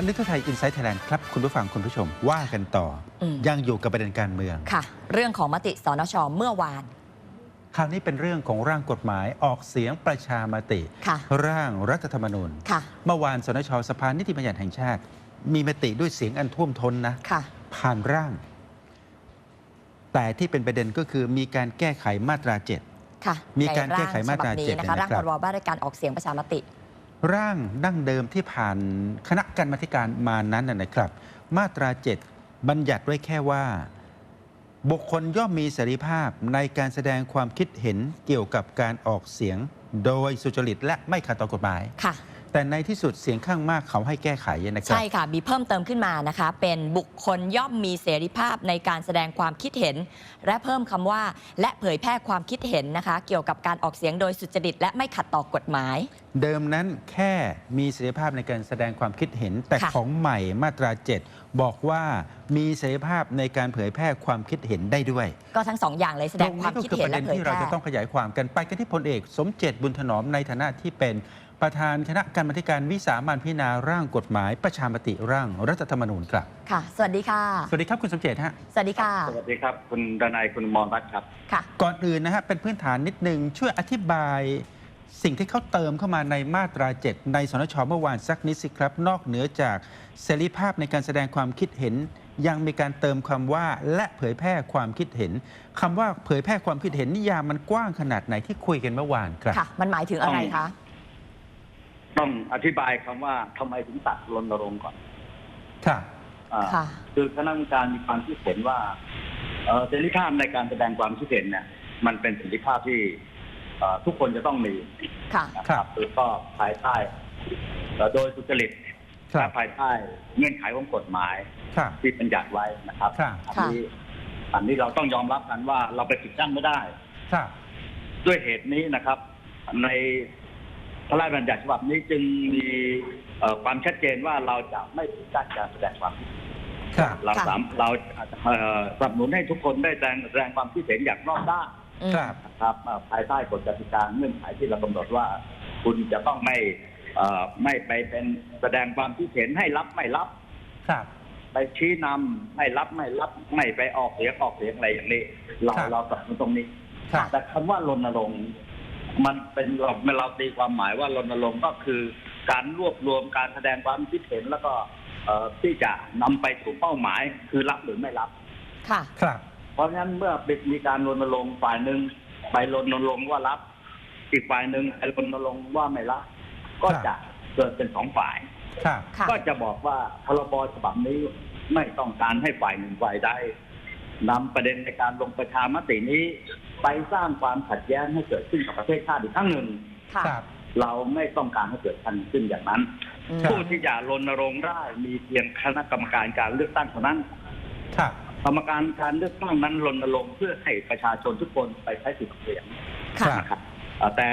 เจาะลึกทั่วไทยอินไซต์ไทยแลนด์ครับ คุณผู้ฟังคุณผู้ชมว่ากันต่ออมยังอยู่กับประเด็นการเมือง ค่ะ เรื่องของมติสนชเมื่อวาน คราวนี้เป็นเรื่องของร่างกฎหมายออกเสียงประชามติค่ะร่างรัฐธรรมนูญค่ะเมื่อวานสนชสภานิติบัญญัติแห่งชาติ มีมติด้วยเสียงอันท่วมท้นนะค่ะผ่านร่าง แต่ที่เป็นประเด็นก็คือมีการแก้ไขมาตราเจ็ดค่ะมีการแก้ไขมาตราในงฉบับนี้เจ็ดนะคะเนี่ยร่างนะคพรับรบว่าด้วยการออกเสียงประชามติ ร่างดั้งเดิมที่ผ่านคณะกรรมการมานั้นนะนะครับ มาตรา 7 บัญญัติไว้แค่ว่า บุคคลย่อมมีเสรีภาพในการแสดงความคิดเห็นเกี่ยวกับการออกเสียง โดยสุจริตและไม่ขัดต่อกฎหมายค่ะ แต่ในที่สุดเสียงข้างมากเขาให้แก้ไขนะครับ ใช่ค่ะ มีเพิ่มเติมขึ้นมานะคะ เป็นบุคคลย่อมมีเสรีภาพในการแสดงความคิดเห็น และเพิ่มคำว่า และเผยแพร่ความคิดเห็นนะคะ เกี่ยวกับการออกเสียงโดยสุจริต และไม่ขัดต่อกฎหมาย เดิมนั้นแค่มีเสรีภาพในการแสดงความคิดเห็น แต่ค่ะของใหม่มาตรา 7 บอกว่ามีเสรีภาพในการเผยแพร่ความคิดเห็นได้ด้วย ก็ทั้งสองอย่างเลยแสดงความคิดเห็นตและรงเผนี้ก็คือประเด็นที่ยแพเราร่จะต้องขยายความกันไปกันที่พลเอก สมเจตบุญถนอมในฐานะที่เป็น ประธานคณะกรรมาธิการวิสามันพิจารณาร่างกฎหมายประชามติร่างรัฐธรรมนูญครับ ค่ะ สวัสดีค่ะ สวัสดีครับคุณสมเจตฮะ สวัสดีค่ะ สวัสดีครับ คุณดนายคุณมรรัตน์ครับ ค่ะ ก่อนอื่นนะฮะเป็นพื้นฐานนิดนึงช่วยอธิบาย สิ่งที่เขาเติมเข้ามาในมาตรา 7 ในสนชเมื่อวานสักนิดสิครับ นอกเหนือจากเสรีภาพในการแสดงความคิดเห็น ยังมีการเติมคำว่าและเผยแพร่ความคิดเห็นคำว่าเผยแพร่ความคิดเห็นนิยามมันกว้างขนาดไหนที่คุยกันเมื่อวานครับค่ะ มันหมายถึงอะไรคะ ต้องอธิบายคำว่าทำไมถึงตัดรณรงค์ก่อนครับอ่าค่ะคือคณะกรรมการมีความคิดเห็นว่าเอ่อเสรีภาพในการแสดงความคิดเห็นเนี่ย มันเป็นเสรีภาพที่เอ่อทุกคนจะต้องมีค่ะนะครับแล้วก็ภายใต้เอ่อโดยสุจริตครัและบภายใต้เงื่อนไขของกฎหมายครับที่บัญญัติไว้นะครับครับอันนี้อันนี้เราต้องยอมรับกันว่าเราไปปิดกั้นไม่ได้ครับด้วยเหตุนี้นะครับ ใน พระราชบัญญัติฉบับนี้จึงมีเอ่อความชัดเจนว่าเราจะไม่ปิดกั้นการแสดงความคิดเห็นครับเราค่ะสามเราเอ่อสนับสนุนให้ทุกคนได้แสดงแสดงความคิดเห็นอย่างรอบด้านอืมครับนะครับเอ่อภายใต้กฎกติกาเงื่อนไขที่เรากำหนดว่า คุณจะต้องไม่เอ่อไม่ไปเป็นแสดงความคิดเห็นให้รับไม่รับ ครับ ไปชี้นำให้รับไม่รับไม่ไปออกเสียงออกเสียงอะไรอย่างนี้ เราครับเราสนับสนุนตรงนี้ครับแต่คำว่ารณรงค์ มันเป็นเราเราตีความหมายว่ารณรงค์ก็คือการรวบรวมการแสดงความคิดเห็นแล้วก็เอ่อที่จะนำไปสู่เป้าหมายคือรับหรือไม่รับ ค่ะครับ เพราะฉะนั้นเมื่อมีการรณรงค์ฝ่ายหนึ่งไปรณรงค์ว่ารับ อีกฝ่ายหนึ่งไปรณรงค์ว่าไม่รับ ก็ครับจะเกิดเป็นสองฝ่ายครับค่ะก็จะบอกว่าพรบฉบับนี้ไม่ต้องการให้ฝ่ายหนึ่งฝ่ายใด นำประเด็นในการลงประชามตินี้ ไปสร้างความขัดแย้งให้เกิดขึ้นกับประเทศชาติอีกครั้งหนึ่ง ค่ะ ครับ เราไม่ต้องการให้เกิดการขึ้นอย่างนั้น อืมครับผู้ที่จะรณรงค์ได้มีเพียงคณะกรรมการการเลือกตั้งเท่านั้น ครับ กรรมการการเลือกตั้งนั้นรณรงค์เพื่อให้ประชาชนทุกคนไปใช้สิทธิ์เสียงค่ะนะครับเอ่อแต่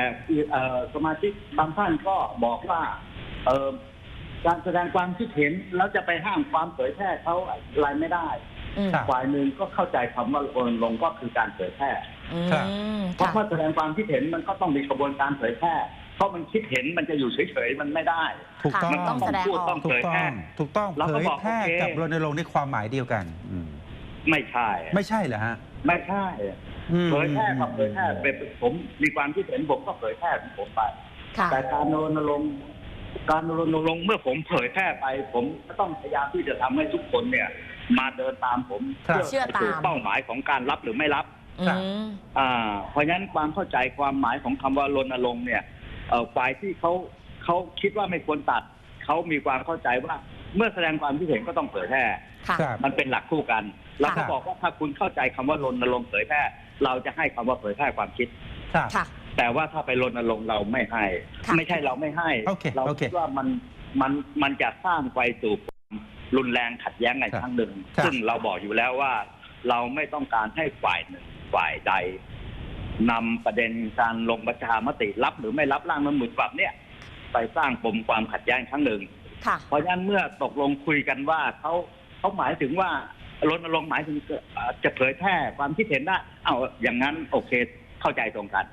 เอ่อสมาชิกบางท่านก็บอกว่าเอ่อการแสดงความคิดเห็นแล้วจะไปห้ามความเผยแพร่เขาอะไรไม่ได้อืม ครับ ฝ่ายหนึ่งก็เข้าใจคำว่ารณรงค์ก็คือการเผยแพร่อืมครับ เพราะค่ะ เมื่อแสดงความคิดเห็นมันก็ต้องมีกระบวนการเผยแพร่เพราะมันคิดเห็นมันจะอยู่เฉยๆมันไม่ได้ ถูกต้องค่ะต้องแสดงออก ต้องถูเผกยต้แพอร่ งถูกต้องเราเผก็ยบอกแพร่โอเค กับรณรงค์ในความหมายเดียวกันอืมไม่ใช่ไม่ใช่เหรอฮะไม่ใช่อืม เผยแพร่กับเผยแพร่เป็นผมมีความคิดเห็นผมก็เผยแพร่ของผมไป ค่ะ แต่การรณรงค์การรณรงค์เมื่อผมเผยแพร่ไป ผมก็ต้องพยายามที่จะทำให้ทุกคนเนี่ย มาเดินตามผมครับเพื่อไปสู่เป้าหมายของการรับหรือไม่รับ อืม อ่าเพราะฉะนั้นความเข้าใจความหมายของคำว่ารณรงค์เนี่ยเอ่อฝ่ายที่เขาเขาคิดว่าไม่ควรตัดเขามีความเข้าใจว่า เมื่อแสดงความคิดเห็นก็ต้องเผยแพร่ ค่ะ ครับ มันเป็นหลักคู่กัน เราก็ครับบอกว่าถ้าคุณเข้าใจคำว่ารณรงค์เผยแพร่ เราจะให้คำว่าเผยแพร่ความคิด ครับ ค่ะ แต่ว่าถ้าไปรณรงค์เราไม่ให้ ค่ะ ไม่ใช่เราไม่ให้ โอเคเราโอเค คิดว่ามันมันมันจะสร้างไปสู่ความ รุนแรงขัดแย้งในครับครั้งหนึ่งครับซึ่งเราบอกอยู่แล้วว่า เราไม่ต้องการให้ฝ่ายหนึ่งฝ่ายใดนำประเด็นการลงประชามติรับหรือไม่รับร่างรัฐธรรมนูญฉบับเนี้ยไปสร้างปมความขัดแย้งครั้งหนึ่งค่ะเพราะฉะนั้นเมื่อตกลงคุยกันว่าเขาเขาหมายถึงว่ารณรงค์หมายถึงเอ่อจะเผยแพร่ความคิดเห็นได้เอาอย่างนั้นโอเคเข้าใจตรงกัน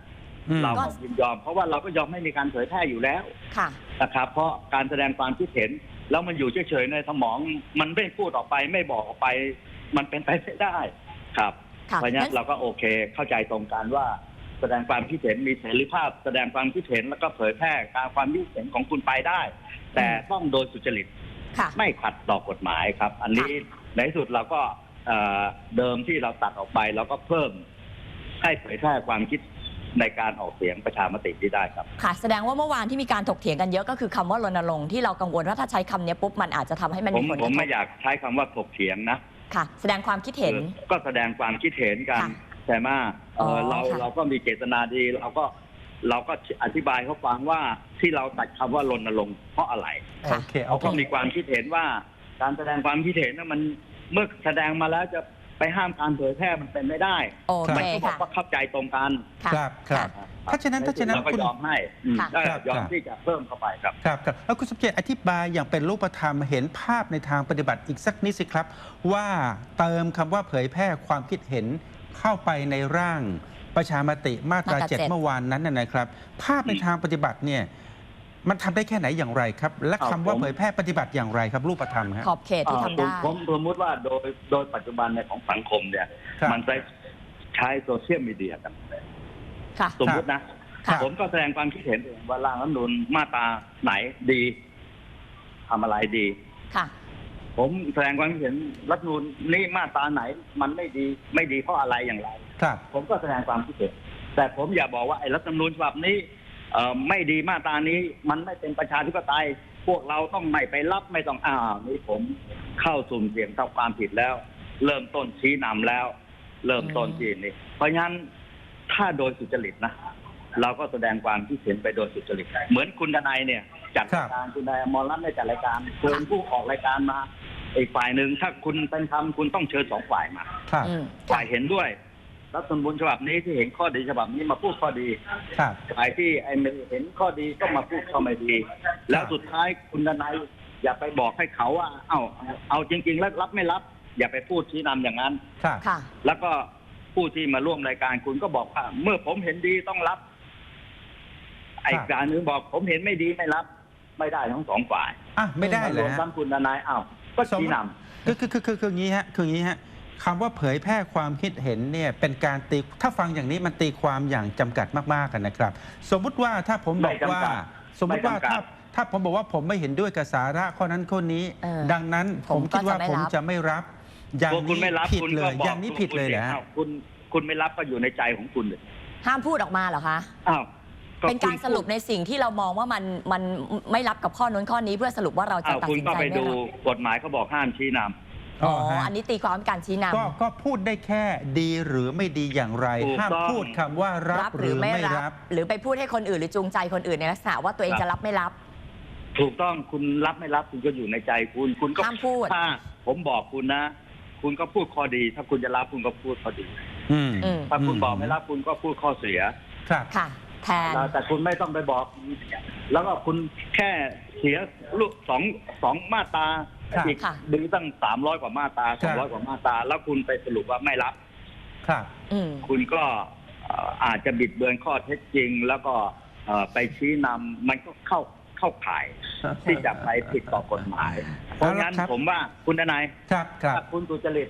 อืมเราก็ยินยอม เพราะว่าเราก็ยอมให้มีการเผยแพร่อยู่แล้วค่ะนะครับเพราะการแสดงความคิดเห็น แล้วมันอยู่เฉยๆในสมอง มันไม่พูดออกไปไม่บอกออกไป มันเป็นไปไม่ได้ครับ ค่ะเพราะฉะนั้งั้นน เราก็โอเค เข้าใจตรงกันว่า แสดงความคิดเห็นมีเสรีภาพ แสดงความคิดเห็นแล้วก็เผยแพร่การความคิดเห็นของคุณไปได้ แต่ต้องโดยสุจริต ค่ะ ไม่ขัดต่อกฎหมายครับ อันนี้ในที่สุดเราก็เอ่อเดิมที่เราตัดออกไปเราก็เพิ่มให้เผยแพร่ความคิด ในการออกเสียงประชามติที่ได้ครับ ค่ะ แสดงว่าเมื่อวานที่มีการถกเถียงกันเยอะก็คือคำว่ารณรงค์ที่เรากังวลว่าถ้าใช้คำนี้ปุ๊บมันอาจจะทำให้มันผมมีผลกผมระทไม่บอยากใช้คำว่าถกเถียงนะค่ะ แสดงความคิดเห็น ออก็แสดงความคิดเห็นกันค่ะใช่ไหมเออออเราค่ะ เราก็มีเจตนาดีเราก็เราก็อธิบายเขาฟังว่าที่เราตัดคำว่ารณรงค์เพราะอะไรโอเคเขาเอาก็มีความคิดเห็นว่า การแสดงความคิดเห็นนั้นมันเมื่อแสดงมาแล้วจะ ไปห้ามการเผยแพร่มันเป็นไม่ได้ โอมัเคก็บอกค่ะ ว่าเข้าใจตรงกันค่ะครับครับถ้าฉะนั้นถ้าฉะนั้นเราก็คุณยอมให้อืมค่ะ ได้ครับยอมครับ ที่จะเพิ่มเข้าไปครับ ครับครับแล้วคุณสมเจตอธิบายอย่างเป็นรูปธรรมเห็นภาพในทางปฏิบัติอีกสักนิดสิครับ ว่าเติมคำว่าเผยแพร่ความคิดเห็นเข้าไปในร่างประชามติมาตรามาตราเจ็ด เจ็ดเมื่อวานนั้นนะนะครับ ภาพในทางปฏิบัติเนี่ย มันทำได้แค่ไหนอย่างไรครับ และเอาคำว่าผมเผยแพร่ปฏิบัติอย่างไรครับ รูปธรรมครับขอบเขตที่ทำได้อ่าผมผมสมมติว่าโดยโดยปัจจุบันในยของสังคมเนี่ย ครับมันใช้ใช้โซเชียลมีเดียกัน ค่ะ สมมตินะครับผมก็แสดงความคิดเห็นเองว่าร่างรัฐธรรมนูลมาตราไหนดีทำอะไรดี ค่ะ ผมแสดงความคิดเห็นรัฐธรรมนูลนี่มาตราไหน มันไม่ดีไม่ดีเพราะอะไรอย่างไร ครับ ผมก็แสดงความคิดเห็นแต่ผมอย่าบอกว่าไอ้รัฐธรรมนูญฉบับนี้ เอ่อไม่ดีมาตรานี้ มันไม่เป็นประชาธิปไตย พวกเราต้องไม่ไปรับไม่ต้องอ้าวนี่ผมเข้าสุ่มเสี่ยงต่อความผิดแล้ว เริ่มต้นชี้นำแล้ว เริ่มต้นที่นี่เพราะงั้นถ้าโดยสุจริตนะเราก็แสดงความคิดเห็นไปโดยสุจริตเหมือนคุณดนายเนี่ยจัดครัราบยการคุณนายอมรรัตน์ได้จัดรายการเชิญผู้ออกรายการมาอีกฝ่ายหนึ่งถ้าคุณเป็นธรรมคุณต้องเชิญสองฝ่ายมาครับอืมฝ่ายเห็นด้วย รัฐธรรมนูญฉบับนี้ที่เห็นข้อดีฉบับนี้มาพูดข้อดีครับ ฝ่ายที่ไอ้ไม่เห็นข้อดีก็มาพูดข้อไม่ดี แล้วสุดท้ายคุณดนายอย่าไปบอกให้เขาว่า เอ้าเอาจริง ๆ แล้วรับไม่รับ อย่าไปพูดชี้นำอย่างนั้น ครับ ค่ะ แล้วก็ผู้ที่มาร่วมรายการคุณก็บอกว่าเมื่อผมเห็นดีต้องรับ ไอ้ครับ การนึงบอกผมเห็นไม่ดีไม่รับ ไม่ได้ทั้งสองฝ่ายอะไม่ได้รเลวยมฮะ ทั้งคุณดนายอ้าวก็ชี้นำ คือคือคือคือคืออย่างนี้ฮะคืออย่างนี้ฮะ คำว่าเผยแพร่ความคิดเห็นเนี่ยเป็นการตีถ้าฟังอย่างนี้มันตีความอย่างจำกัดมากๆกันนะครับ สมมุติว่าถ้าผมบอกว่าไม่จำกัดสมมุติว่าไม่จำกัดถ้าถ้าผมบอกว่าผมไม่เห็นด้วยกับสาระข้อนั้นข้อนี้เออดังนั้นผผมมก็คิดว่าจะไม่ผมรับจะไม่รับอย่างตัวคุณนี้ไม่รับผิดคุณเลก็ยบอกอย่างนี้ผิดเลยเหรอฮะอ้าวคุณคุณไม่รับก็อยู่ในใจของคุณเลยห้ามพูดออกมาเหรอคะอ้าวเป็นการสรุปในสิ่งที่เรามองว่ามันมันไม่รับกับข้อนู้นข้อนี้เพื่อสรุปว่าเราจะอ้าวตัดคุณสินก็ใจไปไม่ดูรับกฎหมายเขาบอกห้ามชี้นำ อ๋อฮะ อันนี้ตีความเป็นการชี้นำ ก็ก็พูดได้แค่ดีหรือไม่ดีอย่างไร ถูกห้ามต้อง พูดคำว่ารับรับหหรืรืออไม่ไม่รัรับ บ หรือไปพูดให้คนอื่นหรือจูงใจคนอื่นในลักษณะว่าตัวเองครับ จะรับไม่รับ ถูกต้องคุณรับไม่รับคุณก็อยู่ในใจคุณคุณก็ห้ามพูด ถ้าผมบอกคุณนะ คุณก็พูดข้อดี ถ้าคุณจะรับคุณก็พูดข้อดี อืมอืม ถ้าคุณอืมบอกไม่รับคุณก็พูดข้อเสีย ครับ ค่ะ แทน แต่คุณไม่ต้องไปบอก แล้วก็คุณแค่เสียลูกสองสองมาตรา ครับอีกค่ะ ดึงตั้งสามร้อยกว่ามาตราคสรัอบงร้อยกว่ามาตราแล้วคุณไปสรุปว่าไม่รับ ครับ อืม คุณก็เอ่ออาจจะบิดเบือนข้อเท็จจริง แล้วก็เอ่อไปชี้นำมันก็เข้าเข้าข่าย ที่จะไปผิดต่อกฎหมาย เพราะงั้นครับ ผมว่าคุณทนายครับครัถ้าบคุณสุจริต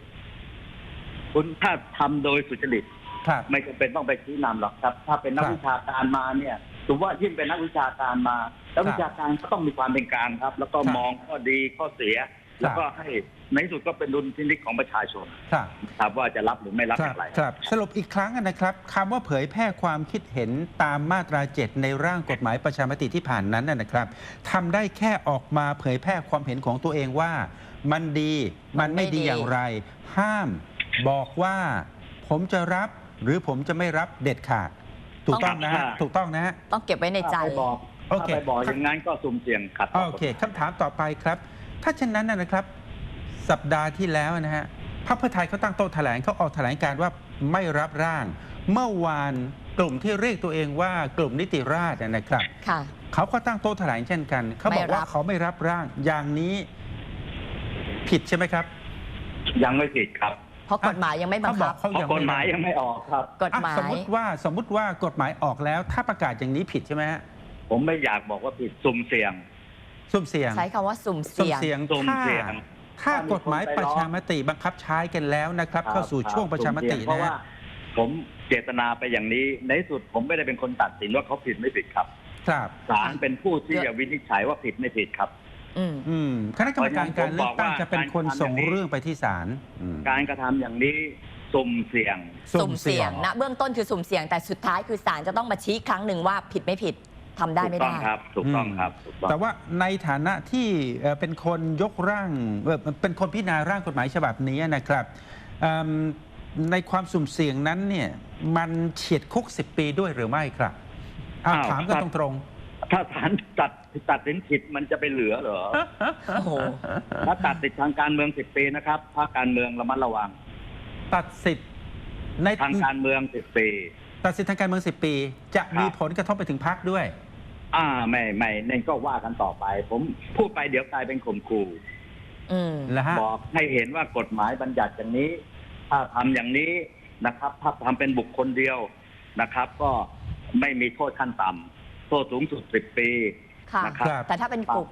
คุณถ้าทำโดยสุจริต ครับ ไม่จำเป็นต้องไปชี้นำหรอกครับ ถ้าเป็นนักครับ วิชาการมาเนี่ย ถือว่ายิ่งเป็นนักวิชาการมานักวิชาการก็ต้องมีความเป็นกลางครับ แล้วก็ครับมองข้อดีข้อเสีย แล้วก็ให้ในที่สุดก็เป็นดุลพินิจของประชาชนครับครับว่าจะรับหรือไม่รับคอรับย่างไรครับ สรุปอีกครั้งนะครับคำว่าเผยแพร่ความคิดเห็นตามมาตราเจ็ดในร่างกฎหมายประชามติที่ผ่านนั้นนะนะครับทำได้แค่ออกมาเผยแพร่ความเห็นของตัวเองว่า มันดีมันไม่ดีอย่างไร ห้ามบอกว่า ผมจะรับหรือผมจะไม่รับเด็ดขาด ถูกต้องนะฮะต้องถูกต้องนะฮะ ต้องเก็บไว้ในใจ ถ้าไปบอกโอถ้าเค ไปบอกอย่างนั้นก็สุ่มเสี่ยงขัดต่โอเคคำถามต่อไปครับ ถ้าเช่นนั้นนะนะครับ สัปดาห์ที่แล้วนะฮะพรรคเพื่อไทยเขาตั้งโต๊ะแถลงเขาออกแถลงการว่าไม่รับร่าง เมื่อวานกลุ่มที่เรียกตัวเองว่ากลุ่มนิติราษฎร์นะครับ ค่ะ เขาก็ตั้งโต๊ะแถลงเช่นกัน เขาบอกว่าไม่รับ เขาไม่รับร่างอย่างนี้ ผิดใช่ไหมครับ ยังไม่ผิดครับ เพราะกฎหมายยังไม่บังเขาบคัอกบเขาเพราะยังกฎหมายไรับยังไม่ออกครับ กฎหมาอะสมยมติว่าสมมติว่ากฎหมายออกแล้ว ถ้าประกาศอย่างนี้ผิดใช่ไหมฮะผมไม่อยากบอกว่าผิดสุ่มเสี่ยง สุ่มเสี่ยงใช้คำว่าสุ่มสุ่มเสี่ยง เสี่ยงสุ่มถ้าเสี่ยง ถ้ากฎหมายประชามติบังคับใช้กันแล้วนะครับ เข้าสู่ช่วงประชามติเพราะนะว่า ฮะผมเจตนาไปอย่างนี้ ในที่สุดผมไม่ได้เป็นคนตัดสินว่าเขาผิดไม่ผิดครับครับ ศาลเป็นผู้ที่จะวินิจฉัยว่าผิดไม่ผิดครับ อืม อืมคณะกรรมการการเลือกตั้งจะเป็นคนส่งเรื่องไปที่ศาลอืมการกระทำอย่างนี้สุ่มเสี่ยง สุ่มเสี่ยงนะเบื้องต้นคือสุ่มเสี่ยงแต่สุดท้ายคือศาลจะต้องมาชี้ครั้งหนึ่งว่าผิดไม่ผิดทำได้ถูไม่กต้องได้ครับ ถูกต้องครับถูกต้อง แต่ว่าในฐานะที่เอ่อเป็นคนยกร่างเอ่อเป็นคนพิจารณาร่างกฎหมายฉบับนี้นะครับเอิ่มในความสุ่มเสี่ยงนั้นเนี่ยมันเฉียดคุก 10 ปีด้วยหรือไม่ครับเอาอ้าวถามกันครับตรงถ้าศาลตัด ตัดสินผิดมันจะไปเหลือเหรอๆโอ้โหถ้าตัดสิทธิทางการเมืองสิบปีนะครับภาคการเมืองระมัดระวัง ตัดสิทธิ์ในทางการเมืองสิบปี ตัดสิทธิ์ทางการเมือง10ปี จะมีครับผลกระทบไปถึงพักด้วย อ่าไม่ไม่นั่นก็ว่ากันต่อไป ผมพูดไปเดี๋ยวกลายเป็นข่มขู่อืมแล้วฮะบอกให้เห็นว่ากฎหมายบัญญัติอย่างนี้ ถ้าทำอย่างนี้นะครับ ถ้าทำเป็นบุคคลเดียวนะครับ ก็ไม่มีโทษขั้นต่ำโทษสูงสุดสิบปี ค่ะ นะครับครับ แต่ถ้าเป็นกลุ่ม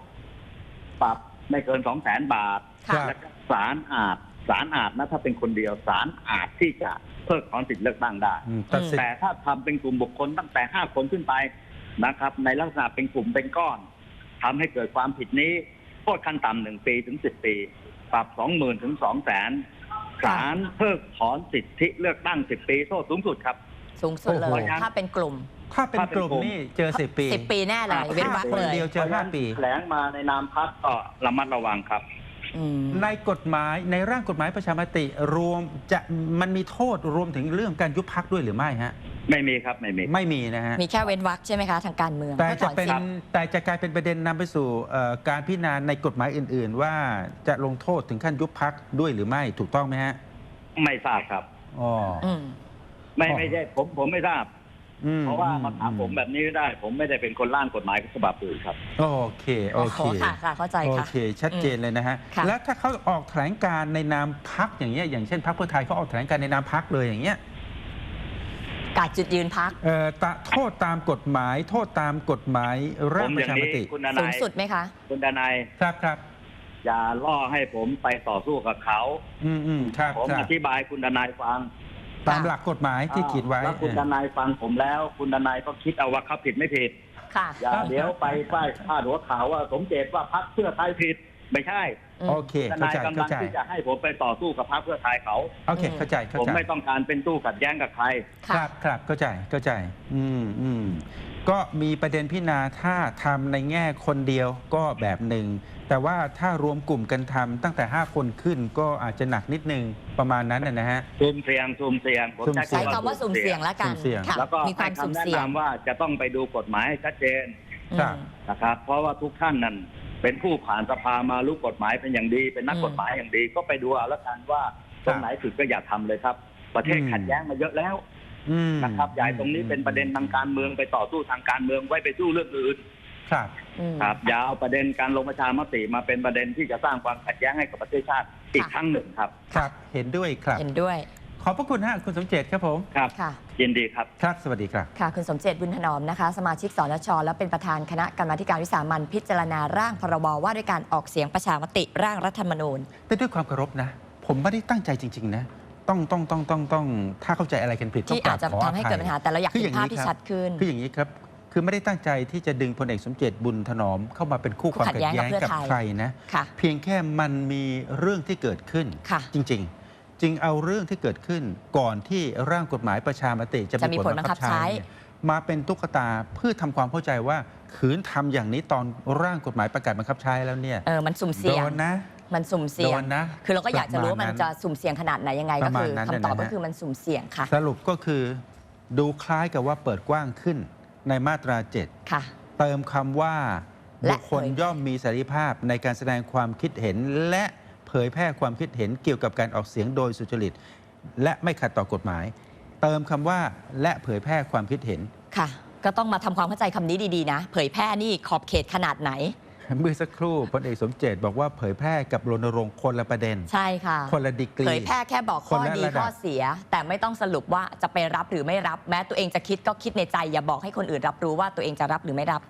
ปรับไม่เกินสองแสนบาท ค่ะ และก็ศาลอาจศาลอาจนะถ้าเป็นคนเดียวศาลอาจที่จะเพิกถอนสิทธิเลือกตั้งได้ อืมตัดสิทแต่ธิ์ถ้าทำเป็นกลุ่มบุคคลตั้งแต่ห้าคนขึ้นไปนะครับ ในลักษณะเป็นกลุ่มเป็นก้อนทำให้เกิดความผิดนี้โทษขั้นต่ำหนึ่งปีถึงสิบปี ปรับสองหมื่นถึงสองแสนศาลเพิกถอนสิทธิเลือกตั้งสิบปีโทษสูงสุดครับ สูงสุดเลโอ้ยโหถ้าเป็นกลุ่ม ถ้าเป็นถ้าเป็นกลุ่มกลุ่ม นี่เจอ10ปีสิบปีแน่เลยเว้นวรรคคเลนยเดียวเจอห้าปี แถลงมาในนามพักก็ระมัดระวังครับ อืม ในกฎหมายในร่างกฎหมายประชามติรวมจะมันมีโทษรวมถึงเรื่องการยุบพักด้วยหรือไม่ฮะ ไม่มีครับไม่มี ไม่มีนะฮะ มีแค่เว้นวรรคใช่ไหมคะ ทางการเมืองแต่ให้ถจะอนเป็นสิทธิ์แต่จะกลายเป็นประเด็นนำไปสู่เอ่อการพิจารณาในกฎหมายอื่น ๆ ว่าจะลงโทษถึงขั้นยุบพักด้วยหรือไม่ถูกต้องไหมฮะไม่ทราบครับ อ๋อ อืม ไม่อ๋อ ไม่ใช่ผมผมไม่ทราบ อืมเพราะว่ามาถามผมแบบนี้ไม่ได้ ผมไม่ได้เป็นคนร่างกฎหมายฉบับอื่นครับ โอเค โอเคค่ะค่ะเข้าใจโอค่ะเค ชัดเจนเลยนะฮะ ค่ะ แล้วถ้าเขาออกแถลงการในนามพักอย่างเงี้ยอย่างเช่นพักเพื่อไทยเขาออกแถลงการในนามพักเลยอย่างเงี้ย กาดจุดยืนพักเอ่อตะโทษตามกฎหมาย โทษตามกฎหมายผร่างมปอระย่างชามนี้ติ คุณดสูนางยสุดไหมคะ คุณดนายครับครับ อย่าล่อให้ผมไปต่อสู้กับเขา อืมอืมครับผมครัอบธิบายคุณดนายฟัง ตามหลักกฎหมายที่ขีดไว้ แล้วคุณดนายฟังผมแล้ว คุณดนายก็คิดเอาว่าเขาผิดไม่ผิด ค่ะ อย่าเดี๋ยวไปป้ายพาดหัวข่าวว่าสมเจตว่าพักเพื่อไทยผิดไม่ใช่อืมโอเคทเข้านายใจกำเข้าลังใจที่จะให้ผมไปต่อสู้กับพรรคเพื่อไทยเขาโอเคอืมเข้าใจเข้าผมใจไม่ต้องการเป็นตู้ขัดแย้งกับใครคค่ะรับครับเข้าใจเข้าใจ อืมอืม ก็มีประเด็นพิจารณาถ้าทำในแง่คนเดียวก็แบบหนึ่ง แต่ว่าถ้ารวมกลุ่มกันทำตั้งแต่ 5 คนขึ้นก็อาจจะหนักนิดนึงประมาณนั้นนะนะฮะซุ่มเสี่ยงซุ่มเสี่ยงผมซุ่มใช้ใช้คำว่าสุ่มเสี่ยงแล้วกันสุ่มเสี่ยง ค่ะแล้วก็มีควาให้มสุ่มคำแนะเสี่ยงนำว่าจะต้องไปดูกฎหมายให้ชัดเจนครับ อืม นะครับ เพราะว่าทุกท่านนั้นเป็นผู้ผ่านสภามารู้กฎหมายเป็นอย่างดี เป็นนักอืม กฎหมายอย่างดี ก็ไปดูเอาแล้วกันว่าตรงไหนผิดก็อย่าทำเลยครับ ประเทศอืม ขัดแย้งมาเยอะแล้วอืม นะครับใหญ่ตรงนี้เป็นประเด็นทางการเมืองไปต่อสู้ทางการเมืองไว้ไปสู้เรื่องอื่นครับอืมครับอย่าเอาประเด็นการลงประชามติมาเป็นประเด็นที่จะสร้างความขัดแย้งให้กับประเทศชาติอีกค่ะครั้งหนึ่งครับ ครับ เห็นด้วยครับ เห็นด้วย ขอบพระคุณฮะคุณสมเจตครับผมครับค่ะยินดีครับครับสวัสดีครับค่ะ คุณสมเจตบุญถนอมนะคะ สมาชิกสนชและเป็นประธานคณะกรรมาธิการวิสามันพิจารณาร่างพรบว่าด้วยการออกเสียงประชามติร่างรัฐธรรมนูญแต่ด้วยความเคารพนะ ผมไม่ได้ตั้งใจจริง ๆ นะ ต้องต้องต้องต้องต้องถ้าเข้าใจอะไรกันผิดต้อที่งกอาราจบจะขออทำให้ภัเกิยดปัญหาแต่เราอยากคืออเห็ย่านงภาพนี้ที่ครับ ชัดขึ้น คืออย่างนี้ครับ คือไม่ได้ตั้งใจที่จะดึงพลเอกสมเจตบุญถนอม เข้ามาเป็นคู่คู่ความขัขัดดแย้งแย้กับงเพื่อกับไทยใครนะ ค่ะ เพียงแค่มันมีเรื่องที่เกิดขึ้น ค่ะ จริง ๆ จึงเอาเรื่องที่เกิดขึ้นก่อนที่ร่างกฎหมายประชามติจะจะมีมีผลบังคับใช้เนี่ยมาเป็นตุ๊กตาเพื่อทำความเข้าใจว่าขืนทำอย่างนี้ตอนร่างกฎหมายประกาศบังคับใช้แล้วเนี่ยเออมันสุ่มโดเสี่ยง นนะ มันสุ่มเสี่ยง โดนนะคือเราก็อยากจะรู้ว่ามันประมาณนั้นจะสุ่มเสี่ยงขนาดไหนยังไงปก็ระมาณคือนั้นคำตอบนะฮะก็คือมันสุ่มเสี่ยงค่ะ สรุปก็คือดูคล้ายกับว่าเปิดกว้างขึ้นในมาตรา 7 ค่ะ เติมคำว่าและบุคคลย่อมมีเสรีภาพในการแสดงความคิดเห็น และเผยแพร่ความคิดเห็นเกี่ยวกับการออกเสียงโดยสุจริต และไม่ขัดต่อกฎหมาย เติมคำว่าและเผยแพร่ความคิดเห็น ค่ะ ก็ต้องมาทำความเข้าใจคำนี้ดีๆนะ เผยแพร่นี่ขอบเขตขนาดไหน เมื่อสักครู่พลเอกสมเจตบอกว่าเผยแพร่กับรณรงค์คนละประเด็น ใช่ค่ะ คนละดีกรี เผยแพร่แค่บอกข้อคนละดีระดับ ข้อเสีย แต่ไม่ต้องสรุปว่าจะไปรับหรือไม่รับ แม้ตัวเองจะคิดก็คิดในใจ อย่าบอกให้คนอื่นรับรู้ว่าตัวเองจะรับหรือไม่รับ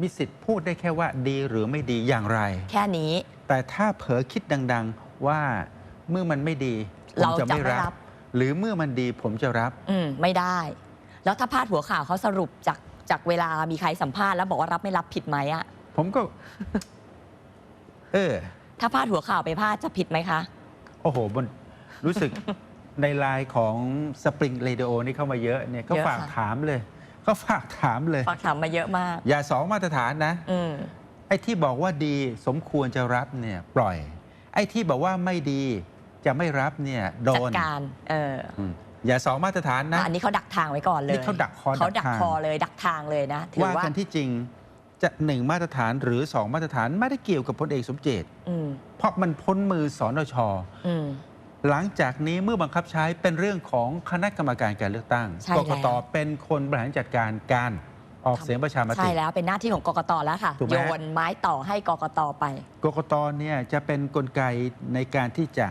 มีสิทธิ์พูดได้แค่ว่าดีหรือไม่ดีอย่างไร แค่นี้ แต่ถ้าเผลอคิดดัง ๆว่าเมื่อมันไม่ดีผมเราจะจะไม่ไม่รับรับหรือเมื่อมันดีผมจะรับ อืมไม่ได้ แล้วถ้าพาดหัวข่าวเขาสรุปจาก จากเวลามีใครสัมภาษณ์แล้วบอกว่ารับไม่รับผิดไหมอะผมก็ เออ ถ้าพาดหัวข่าวไปพาดจะผิดไหมคะ โอ้โหมันรู้สึก ในไลน์ของสปริงเรดิโอนี่เข้ามาเยอะเนี่ยก็เยอะฝากค่ะ ถามเลย ก็ฝากถามเลย ฝากถามมาเยอะมาก อย่าสองมาตรฐานนะ อืม ไอ้ที่บอกว่าดีสมควรจะรับเนี่ยปล่อย ไอ้ที่บอกว่าไม่ดีจะไม่รับเนี่ยโดจัดนการ เออ อืม อย่าสองมาตรฐานนะอันนี้เขาดักทางไว้ก่อนเลยนี่เขาดักคอเขาดัดักกทางคอเลยดักทางเลยนะถือว่าว่ากันที่จริงจะหนึ่งมาตรฐานหรือสองมาตรฐานไม่ได้เกี่ยวกับพลเอกสมเจตอืมเพราะมันพ้นมือสอนชอืมหลังจากนี้เมื่อบังคับใช้เป็นเรื่องของคณะกรรมการการเลือกตั้งใช่กแล้วกตเป็นคนบริหารจัดการการออกเสียงประชามใช่ติแล้วเป็นหน้าที่ของกกตแล้วค่ะถูกไหมโยนไม้ต่อให้กกตไป กกตเนี่ยจะเป็นกลไกในการที่จะ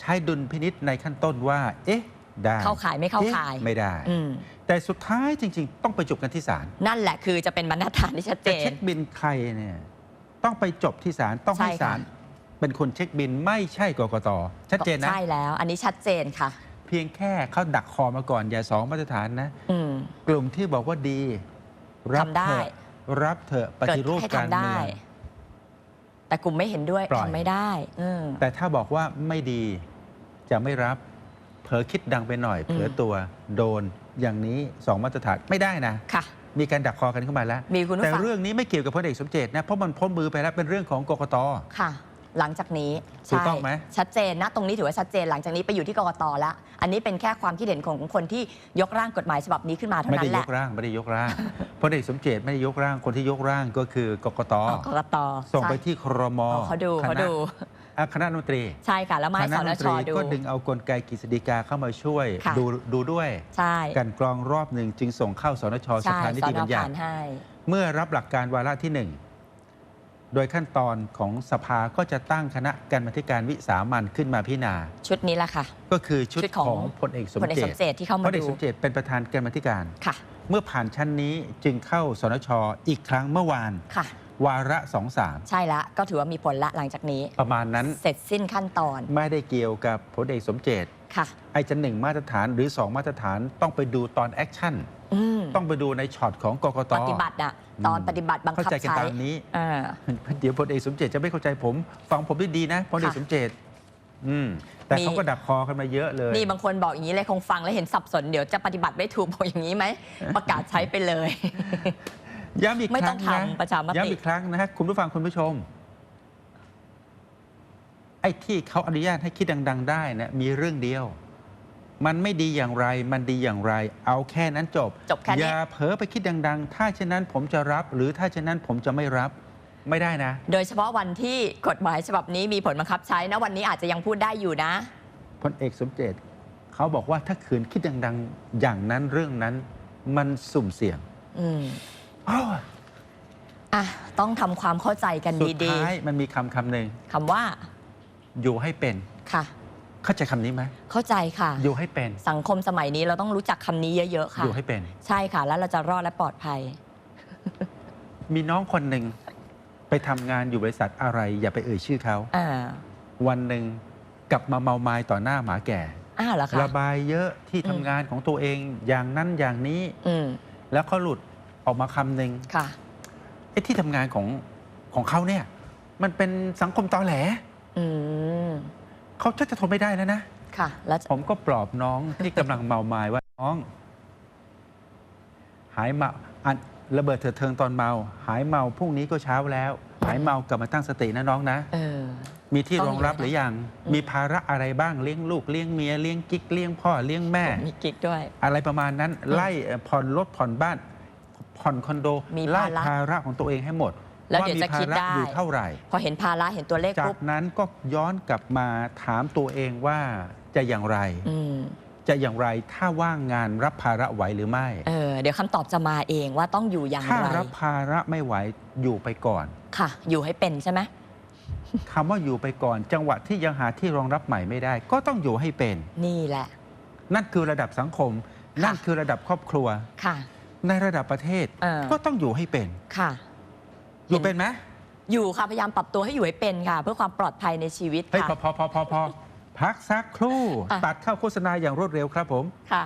ใช้ดุลพินิษในขั้นต้นว่า เอ๊ะ ได้เข้าข่ายไม่เข้าอ๊ะข่ายไม่ได้ อืมแต่สุดท้ายจริง ๆ ต้องไปจบกันที่ศาลนั่นแหละคือจะเป็นบรรทัดฐานที่ชัดเจจะน เช็คบินใครเนี่ยต้องไปจบที่ศาลต้องให้ใช่ค่ะ ศาลเป็นคนเช็คบินไม่ใช่กกตชัดเจนนะ ใช่แล้ว อันนี้ชัดเจนค่ะ เพียงแค่เขาดักคอมาก่อนอย่าสองมาตรฐานนะ อืม กลุ่มที่บอกว่าดี รับทำได้ เถอะรับเถอะปเกิดฏิรูปให้การทำได้เมือง แต่กลุ่มไม่เห็นด้วยปล่อย ทำไม่ได้ อืมแต่ถ้าบอกว่าไม่ดีจะไม่รับ เผลอคิดดังไปหน่อย เผลอตัวโดนอย่างนี้สองมาตรฐานไม่ได้นะค่ะ มีการดักคอกันเข้ามาแล้ว มีคุณผู้แต่ฟังเรื่องนี้ไม่เกี่ยวกับพลเอกสมเจตนะเพราะมันพ้นมือไปแล้วเป็นเรื่องของกกต ค่ะ หลังจากนี้ถูกใช่ต้องไหม ชัดเจนนะตรงนี้ถือว่าชัดเจนหลังจากนี้ไปอยู่ที่กกตแล้วอันนี้เป็นแค่ความคิดเห็นของคนที่ยกร่างกฎหมายฉบับนี้ขึ้นมาเท่าไม่นั้ได้นแหยละกร่างไม่ได้ยกร่างพลเอกสมเจตไม่ได้ยกร่างคนที่ยกร่างก็คือกกตอ๋อกกตส่งไปใช่ที่ครมอ๋อเขาดูคณะเขาดูอะ คณะรัฐมนตรีใช่ค่ะ แล้วไม้คสณะนรัฐมนชตรีดู ก็ดึงเอากลไกกฤษฎีกาเข้ามาช่วยค่ะ ดูดูด้วย ใช่กันกรองรอบหนึ่งจึงส่งเข้าสนชสใช่ภานิสตินบัญญัผ่าติ นให้ เมื่อรับหลักการวาระที่หนึ่งโดยขั้นตอนของสภาก็จะตั้งคณะกรรมาธิการวิสามันขึ้นมาพิจารณา ชุดนี้แหละค่ะ ก็คือชุดชุดของของพลเอกสมพลเอกเจสตมเจตที่เข้าพมาลเอกดู สมเจตเป็นประธานกรรมาธิการ ค่ะ เมื่อผ่านชั้นนี้จึงเข้าสนชอีกครั้งเมื่อวาน ค่ะ วาระสองสามใช่ละก็ถือว่ามีผลละหลังจากนี้ ประมาณนั้นเสร็จสิ้นขั้นตอนไม่ได้เกี่ยวกับพลเอกสมเจตค่ะ ไอ้จะหนึ่งมาตรฐานหรือ2มาตรฐานต้องไปดูตอนแอคชั่นอืมต้องไปดูในช็อตของกกต ปฏิบัติอะตอนปฏิบัติบังเข้าคับใจกันใช้ตามนี้อ่าเดี๋ยวพลเอกสมเจตจะไม่เข้าใจผม ฟังผมดีๆนะพลเอกค่ะสมเจตอืม แต่มี เขาก็ดักคอกันมาเยอะเลย นี่บางคนบอกอย่างนี้เลยคงฟังแล้วเห็นสับสนเดี๋ยวจะปฏิบัติไม่ถูกบอกอย่างนี้ไหม ประกาศใช้ไปเลย ย้ำอีกไม่คต้รั้องงทำนะประชามติ ย้ำอีกครั้งนะฮะคุณผู้ฟังคุณผู้ชม ไอ้ที่เขาอนุญาตให้คิดดัง ๆ ได้นะมีเรื่องเดียว มันไม่ดีอย่างไร มันดีอย่างไร เอาแค่นั้นจบจบแค่นี้ อย่าเผลอไปคิดดัง ๆ ถ้าเช่นนั้นผมจะรับ หรือถ้าเช่นนั้นผมจะไม่รับไม่ได้นะ โดยเฉพาะวันที่กฎหมายฉบับนี้มีผลบังคับใช้นะวันนี้อาจจะยังพูดได้อยู่นะ พลเอกสมเจตเขาบอกว่าถ้าคืนคิดดังๆ อย่างนั้นเรื่องนั้นมันสุ่มเสี่ยง อืม อ้าวอะต้องทำความเข้าใจกันสุดดีท้ายมันมีคำคำหนึ่งๆคำว่าอยู่ให้เป็น ค่ะ เข้าใจคำนี้ไหมเข้าใจค่ะ อยู่ให้เป็น สังคมสมัยนี้เราต้องรู้จักคำนี้เยอะ ๆ ค่ะ อยู่ให้เป็น ใช่ค่ะ แล้วเราจะรอดและปลอดภัย มีน้องคนหนึ่งไปทำงานอยู่บริษัทอะไร อย่าไปเอ่ยชื่อเขา อ่าวันหนึ่งกลับมาเมาไม้ต่อหน้าหมาแก่ อ้าวเหรอคะ ระบายเยอะที่ทำอืมงานของตัวเองอย่างนั้นอย่างนี้ อืม แล้วเขาหลุด ออกมาคำหนึ่งค่ะ ไอ้ที่ทำงานของของเขาเนี่ย มันเป็นสังคมตอแหลอืม เขาชักจะทนไม่ได้แล้วนะ ค่ะ แล้วผมก็ปลอบน้อง ที่กำลังเมาไม้ว่าน้อง หายเมาอันระเบิดเถิดเทิงตอนเมา หายเมาพรุ่งนี้ก็เช้าแล้ว หายเมากลับมาตั้งสตินะน้องนะ เออ มีที่ต้องรองรับอย่างนั้นหรือยัง อืม มีภาระอะไรบ้างเลี้ยงลูกเลี้ยงเมียเลี้ยงกิ๊กเลี้ยงพ่อเลี้ยงแม่ มีกิ๊กด้วย อะไรประมาณนั้น ไล่เอ่อผ่อนรถผ่อนบ้าน ผ่อนคอนโดมีไล่ภาระภาระของตัวเองให้หมดแล้วว่าเดี๋ยวมีจะภาคิดระได้ อยู่เท่าไหร่ พอเห็นภาระเห็นตัวเลขจาปุ๊กบนั้นก็ย้อนกลับมาถามตัวเองว่าจะอย่างไร อืมจะอย่างไรถ้าว่างงานรับภาระไหวหรือไม่ เออเดี๋ยวคำตอบจะมาเองว่าต้องอยู่อย่างถ้าไรรับภาระไม่ไหวอยู่ไปก่อน ค่ะ อยู่ให้เป็นใช่ไหมคำว่าอยู่ไปก่อน จังหวะที่ยังหาที่รองรับใหม่ไม่ได้ ก็ต้องอยู่ให้เป็น นี่แหละ นั่นคือระดับสังคม นั่นคือระดับครอบครัว ค่ะ ในระดับประเทศเออ ก็ต้องอยู่ให้เป็น ค่ะ อยู่เป็นไหมอยู่ค่ะ พยายามปรับตัวให้อยู่ให้เป็นค่ะ เพื่อความปลอดภัยในชีวิตเฮ้ยพอค่ะพอพอพอพอพักสักครู่ อะ ตัดเข้าโฆษณาอย่างรวดเร็วครับผม ค่ะ